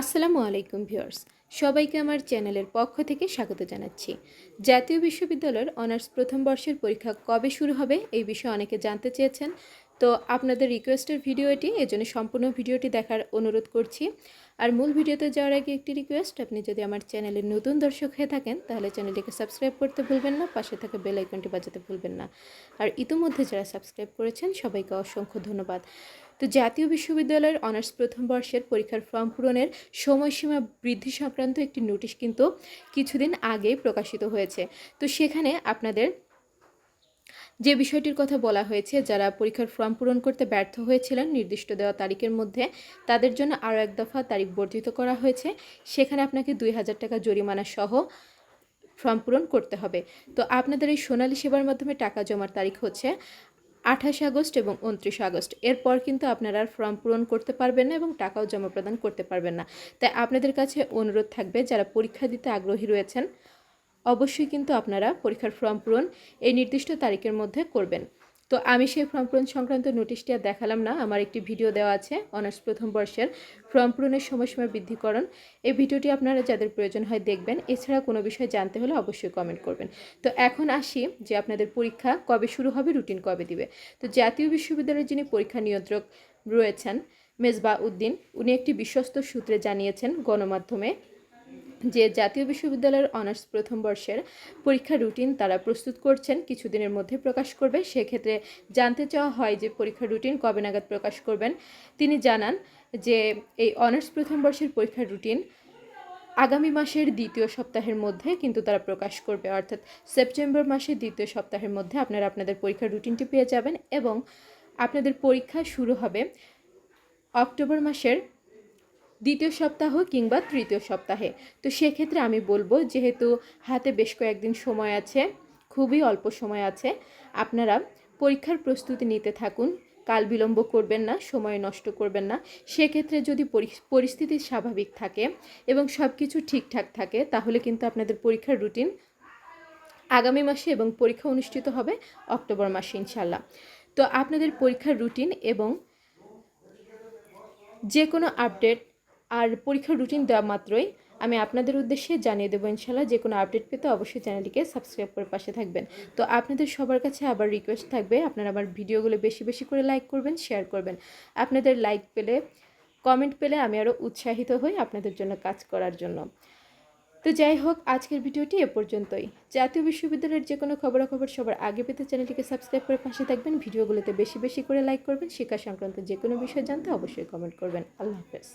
আসসালামু আলাইকুম ভিউয়ার্স, সবাইকে আমার চ্যানেলের পক্ষ থেকে স্বাগত জানাচ্ছি। জাতীয় বিশ্ববিদ্যালয়ের অনার্স প্রথম বর্ষের পরীক্ষা কবে শুরু হবে এই বিষয়ে অনেকে জানতে চেয়েছেন। তো আপনাদের রিকোয়েস্টের ভিডিও এটি এজন্য সম্পূর্ণ ভিডিওটি দেখার অনুরোধ করছি। আর মূল ভিডিওতে যাওয়ার আগে একটি রিকোয়েস্ট, আপনি যদি আমার চ্যানেলের নতুন দর্শক হয়ে থাকেন, তাহলে চ্যানেলটিকে সাবস্ক্রাইব করতে ভুলবেন না, পাশে থাকা বেল আইকনটি বাজাতে ভুলবেন না। আর ইতিমধ্যে যারা সাবস্ক্রাইব করেছেন, সবাইকে অসংখ্য ধন্যবাদ। তো জাতীয় বিশ্ববিদ্যালয়ের অনার্স প্রথম বর্ষের পরীক্ষার ফর্ম পূরণের সময়সীমা বৃদ্ধি সংক্রান্ত একটি নোটিশ কিন্তু কিছুদিন আগেই প্রকাশিত হয়েছে। তো সেখানে আপনাদের যে বিষয়টির কথা বলা হয়েছে, যারা পরীক্ষার ফর্ম পূরণ করতে ব্যর্থ হয়েছিলেন, নির্দিষ্ট দেওয়া তারিখের মধ্যে তাদের জন্য আরও এক দফা তারিখ বর্ধিত করা হয়েছে। সেখানে আপনাকে দুই হাজার টাকা জরিমানা সহ ফর্ম পূরণ করতে হবে। তো আপনাদের এই সোনালী সেবার মাধ্যমে টাকা জমার তারিখ হচ্ছে আঠাশ আগস্ট এবং উনত্রিশ আগস্ট। এরপর কিন্তু আপনারা আর ফর্ম পূরণ করতে পারবেন না এবং টাকাও জমা প্রদান করতে পারবেন না। তাই আপনাদের কাছে অনুরোধ থাকবে, যারা পরীক্ষা দিতে আগ্রহী রয়েছেন, অবশ্যই কিন্তু আপনারা পরীক্ষার ফর্ম পূরণ এই নির্দিষ্ট তারিখের মধ্যে করবেন। তো আমি সেই ফর্ম পূরণ সংক্রান্ত নোটিশটি আর দেখালাম না, আমার একটি ভিডিও দেওয়া আছে অনার্স প্রথম বর্ষের ফর্ম পূরণের সময়সীমা বৃদ্ধিকরণ। এই ভিডিওটি আপনারা যাদের প্রয়োজন হয় দেখবেন, এছাড়া কোনো বিষয় জানতে হলে অবশ্যই কমেন্ট করবেন। তো এখন আসি যে আপনাদের পরীক্ষা কবে শুরু হবে রুটিন কবে দিবে। তো জাতীয় বিশ্ববিদ্যালয়ের যিনি পরীক্ষা নিয়ন্ত্রক রয়েছেন, মেজবা উদ্দিন, উনি একটি বিশ্বস্ত সূত্রে জানিয়েছেন গণমাধ্যমে যে জাতীয় বিশ্ববিদ্যালয়ের অনার্স প্রথম বর্ষের পরীক্ষা রুটিন তারা প্রস্তুত করছেন, কিছুদিনের মধ্যে প্রকাশ করবে। সেক্ষেত্রে জানতে চাওয়া হয় যে পরীক্ষা রুটিন কবে নাগাদ প্রকাশ করবেন। তিনি জানান যে এই অনার্স প্রথম বর্ষের পরীক্ষার রুটিন আগামী মাসের দ্বিতীয় সপ্তাহের মধ্যে কিন্তু তারা প্রকাশ করবে। অর্থাৎ সেপ্টেম্বর মাসের দ্বিতীয় সপ্তাহের মধ্যে আপনারা আপনাদের পরীক্ষার রুটিনটি পেয়ে যাবেন এবং আপনাদের পরীক্ষা শুরু হবে অক্টোবর মাসের দ্বিতীয় সপ্তাহ কিংবা তৃতীয় সপ্তাহে। তো সেক্ষেত্রে আমি বলব, যেহেতু হাতে বেশ কয়েকদিন সময় আছে, খুবই অল্প সময় আছে, আপনারা পরীক্ষার প্রস্তুতি নিতে থাকুন। কাল বিলম্ব করবেন না, সময় নষ্ট করবেন না। সেক্ষেত্রে যদি পরিস্থিতি স্বাভাবিক থাকে এবং সব কিছু ঠিকঠাক থাকে, তাহলে কিন্তু আপনাদের পরীক্ষার রুটিন আগামী মাসে এবং পরীক্ষা অনুষ্ঠিত হবে অক্টোবর মাসে ইনশাল্লাহ তো আপনাদের পরীক্ষার রুটিন এবং যে কোনো আপডেট আর পরীক্ষার রুটিন দেওয়া মাত্রই আমি আপনাদের উদ্দেশ্যে জানিয়ে দেবো ইনশাল্লাহ যে কোনো আপডেট পেতে অবশ্যই চ্যানেলটিকে সাবস্ক্রাইব করে পাশে থাকবেন। তো আপনাদের সবার কাছে আবার রিকোয়েস্ট থাকবে, আপনারা আমার ভিডিওগুলো বেশি বেশি করে লাইক করবেন শেয়ার করবেন। আপনাদের লাইক পেলে কমেন্ট পেলে আমি আরও উৎসাহিত হই আপনাদের জন্য কাজ করার জন্য। তো যাই হোক, আজকের ভিডিওটি এ পর্যন্তই। জাতীয় বিশ্ববিদ্যালয়ের যে কোনো খবরাখবর সবার আগে পেতে চ্যানেলটিকে সাবস্ক্রাইব করে পাশে থাকবেন, ভিডিওগুলোতে বেশি বেশি করে লাইক করবেন, শিক্ষা সংক্রান্ত যে কোনো বিষয় জানতে অবশ্যই কমেন্ট করবেন। আল্লাহ হাফেজ।